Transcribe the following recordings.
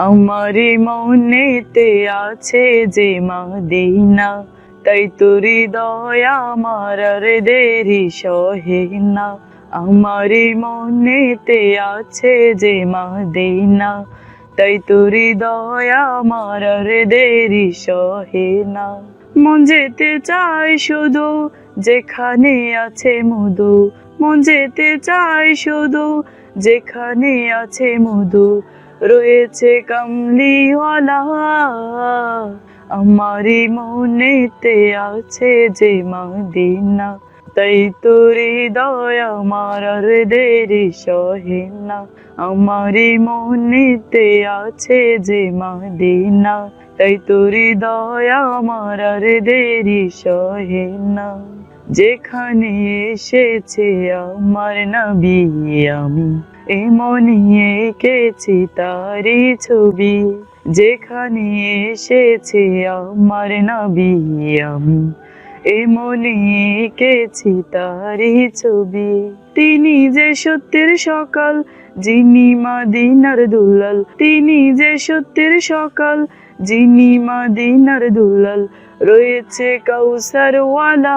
আমারি মনেতে আছে যে মাদিনা, তাই তোরি দয়া আমার দেরি সহে না। আমারি মনেতে আছে যে মাদিনা, তাই তোরি দয়া আমার দেরি সহে না। মন যেতে চাই শুধু যেখানে আছে মধু, মন যেতে চাই শুধু যেখানে আছে মধু রয়েছে কামলিওয়ালা আমারই মনেতে আছে যে মাদিনা। তাই তোরি দয়া আমার আর দেরি সহে না। আমারই মনেতে আছে যে মাদিনা। তাই তোরি দয়া আমার আর দেরি সহে যেখানে এসেছে আমার নবী আমি এমনি এঁকেছি তারই ছবি। যেখানে এসেছে আমার নবী, আমি এমনি এঁকেছি তারই ছবি। তিনি যে সত্যের সকাল, যিনি মাদিনার দুলাল। তিনি যে সত্যের সকাল, যিনি মাদিনার দুলাল। রয়েছে কাউসার ওয়ালা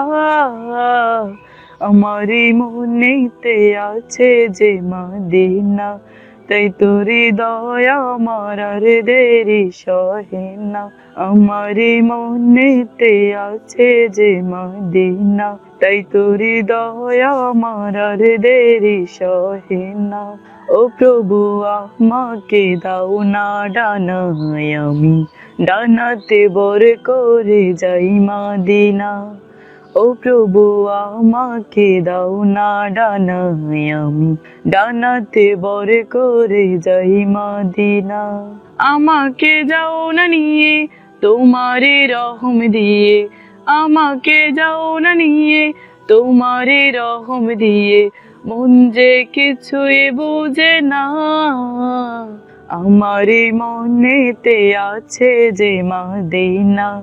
আমারই মনেতে আছে যে মাদিনা, তাই তোরি দয়া আমার আর দেরি সহে না। আমারই মনেতে আছে যে মাদিনা, তাই তোরি দয়া আমার আর দেরি সহে না। ও প্রভু, আমাকে দাও না ডানায় আমি, ডানাতে বর করে যাই মাদিনা। ও প্রভু, আমাকে দাও না ডানায় আমি। ডানাতে বর করে যাই মাদিনা। আমাকে যাও না নিয়ে, তোমারে রহম দিয়ে। আমাকে যাও না নিয়ে, তোমারে রহম দিয়ে। মন যে কিছুই বুঝে না, আমারে মনেতে আছে যে মাদিনা।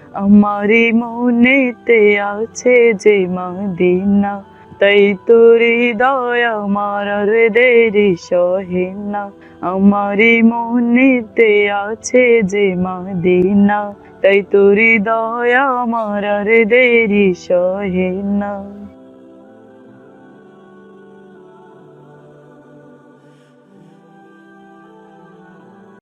আমারই মনেতে আছে যে মাদিনা। তাই তোরি দয়া আমার দেরি সহে না। আমারই মনেতে আছে যে মাদিনা। তাই তোরি দয়া আমার দেরি সহে না।